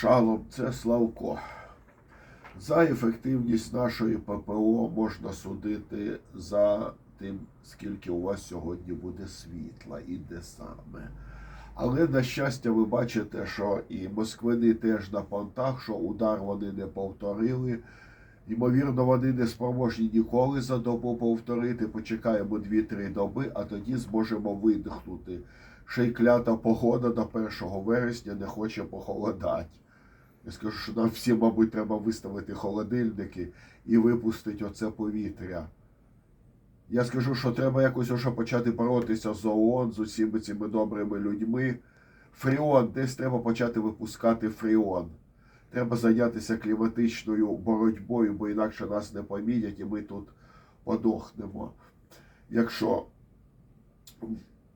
Шалом, це Славко. За ефективність нашої ППО можна судити за тим, скільки у вас сьогодні буде світла і де саме. Але, на щастя, ви бачите, що і москвини теж на понтах, що удар вони не повторили. Ймовірно, вони не спроможні ніколи за добу повторити. Почекаємо 2-3 доби, а тоді зможемо видихнути. Ще й клята погода до 1 вересня не хоче похолодати. Я скажу, що нам всім, мабуть, треба виставити холодильники і випустити оце повітря. Я скажу, що треба якось уже почати боротися з ООН, з усіми цими добрими людьми. Фріон, десь треба почати випускати фріон. Треба зайнятися кліматичною боротьбою, бо інакше нас не помінять і ми тут подохнемо. Якщо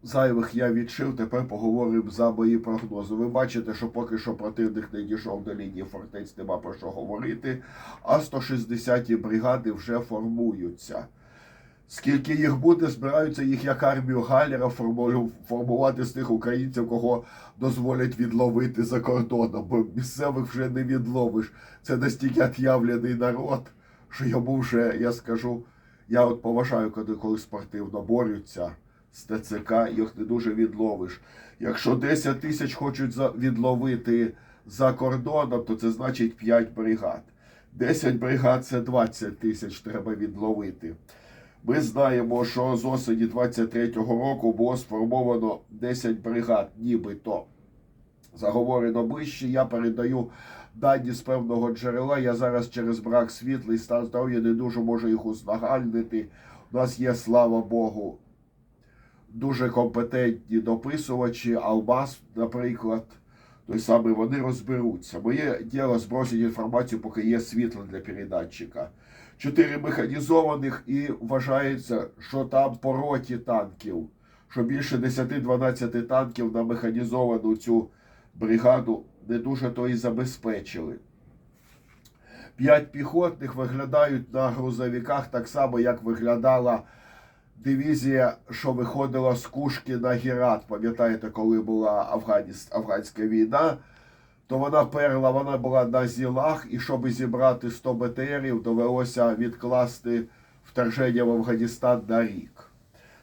зайвих я відшив, тепер поговоримо за мої прогнози. Ви бачите, що поки що противник не дійшов до лінії фортець, нема про що говорити, а 160-ті бригади вже формуються. Скільки їх буде, збираються їх як армію формулю- формувати з тих українців, кого дозволять відловити за кордоном, бо місцевих вже не відловиш. Це настільки от'явлений народ, що йому вже, я скажу, я от поважаю, коли, коли спортивно борються з ТЦК, їх не дуже відловиш. Якщо 10 тисяч хочуть відловити за кордоном, то це значить 5 бригад. 10 бригад це 20 тисяч треба відловити. Ми знаємо, що з осені 23-го року було сформовано 10 бригад, нібито заговорено ближче. Я передаю дані з певного джерела. Я зараз через брак світла і стан здоров'я не дуже можу їх узагальнити. У нас є, слава Богу, дуже компетентні дописувачі, Албас, наприклад. Той самий вони розберуться. Моє діло збросити інформацію, поки є світло для передатчика. Чотири механізованих і вважається, що там по роті танків, що більше 10-12 танків на механізовану цю бригаду не дуже то і забезпечили. П'ять піхотних виглядають на грузовиках так само, як виглядала дивізія, що виходила з Кушки на Герат. Пам'ятаєте, коли була Афганіс... афганська війна, то вона перла, вона була на зілах, і щоб зібрати 100 БТРів, довелося відкласти вторження в Афганістан на рік.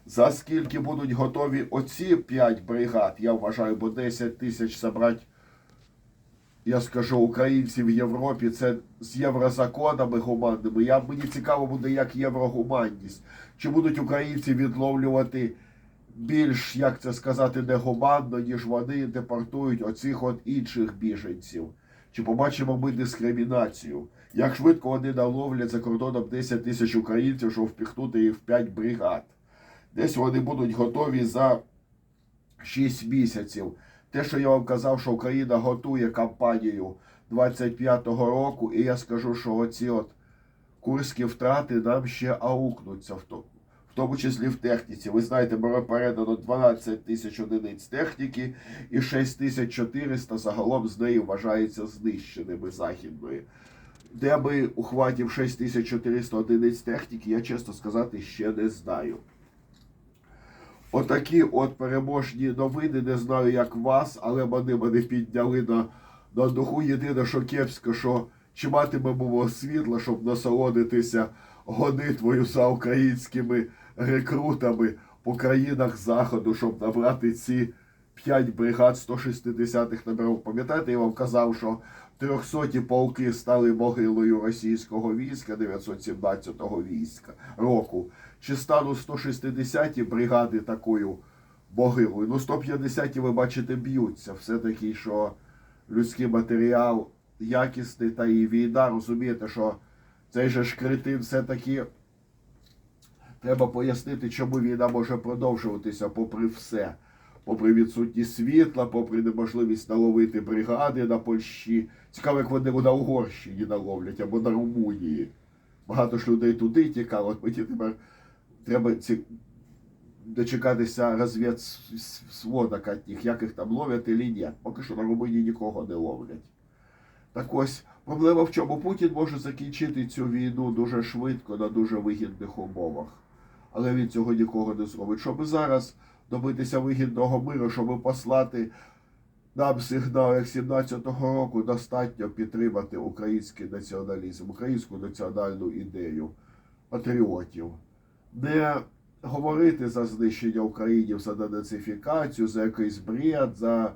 За скільки будуть готові оці 5 бригад, я вважаю, бо 10 тисяч забрати я скажу, українців в Європі це з єврозаконами гуманними. Я, мені цікаво буде, як єврогуманність. Чи будуть українці відловлювати більш, як це сказати, негуманно, ніж вони депортують оцих от інших біженців? Чи побачимо ми дискримінацію? Як швидко вони наловлять за кордоном 10 тисяч українців, щоб впіхнути їх в 5 бригад? Десь вони будуть готові за 6 місяців. Те, що я вам казав, що Україна готує кампанію 25-го року, і я скажу, що оці от курські втрати нам ще аукнуться в тому. В тому числі в техніці. Ви знаєте, було передано 12 тисяч одиниць техніки і 6400 загалом з неї вважається знищеними західною. Де ми ухватів 6400 одиниць техніки, я чесно сказати ще не знаю. Отакі от переможні новини, не знаю, як вас, але вони мене підняли на, на духу. Єдине, що кепсько, що чи матимемо світло, щоб насолодитися гонитвою за українськими рекрутами по країнах Заходу, щоб набрати ці 5 бригад 160-х номерів. Пам'ятаєте, я вам казав, що 300 полки стали могилою російського війська 917 війська року. Чи стануть 160 бригади такою могилою? Ну, 150-ті, ви бачите, б'ються. Все-таки, що людський матеріал якісний та і війна, розумієте, що цей же ж кретин все-таки треба пояснити, чому війна може продовжуватися попри все. Попри відсутність світла, попри неможливість наловити бригади на Польщі. Цікаво, як вони на Угорщині наловлять або на Румунії. Багато ж людей туди тікало. Мені тепер треба ці... дочекатися розвід від них, як їх там ловлять чи ні. Поки що на Румунії нікого не ловлять. Так ось проблема в чому Путін може закінчити цю війну дуже швидко на дуже вигідних умовах. Але він цього нікого не зробить. Щоб зараз добитися вигідного миру, щоб послати нам сигнал як 17-го року достатньо підтримати український націоналізм, українську національну ідею патріотів. Не говорити за знищення українців, за денацифікацію, за якийсь бред, за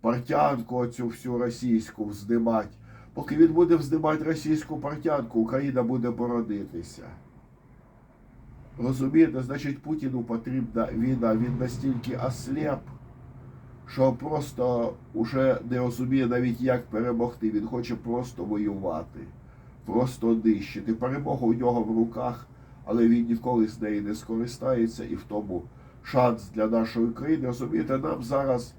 партянку оцю всю російську вздимать. Поки він буде вздимати російську партянку, Україна буде бородитися. Розумієте, значить, Путіну потрібна війна. Він настільки ослеп, що просто уже не розуміє навіть, як перемогти. Він хоче просто воювати, просто нищити. Перемога у нього в руках, але він ніколи з неї не скористається, і в тому шанс для нашої країни. Розумієте, нам зараз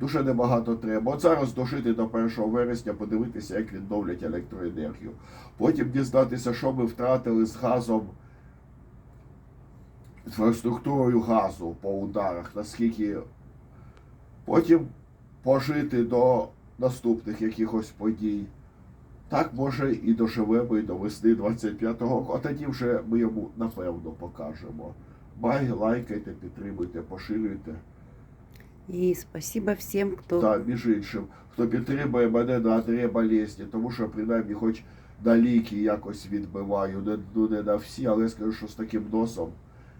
дуже небагато треба. От зараз дожити до 1 вересня, подивитися, як відновлять електроенергію. Потім дізнатися, що ми втратили з газом інфраструктурою газу по ударах, наскільки потім пожити до наступних якихось подій. Так може і доживемо і до весни 25-го року, а тоді вже ми йому напевно покажемо. Бай, лайкайте, підтримуйте, поширюйте. И спасибо всем, кто Та між іншим, хто підтримує мене на Андрея болезні, тому що принаймні хоч на ліки якось відбиваю, не, ну не на всі, але я скажу, що з таким носом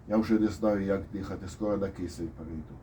я вже не знаю, як дихати, скоро на кисень перейду.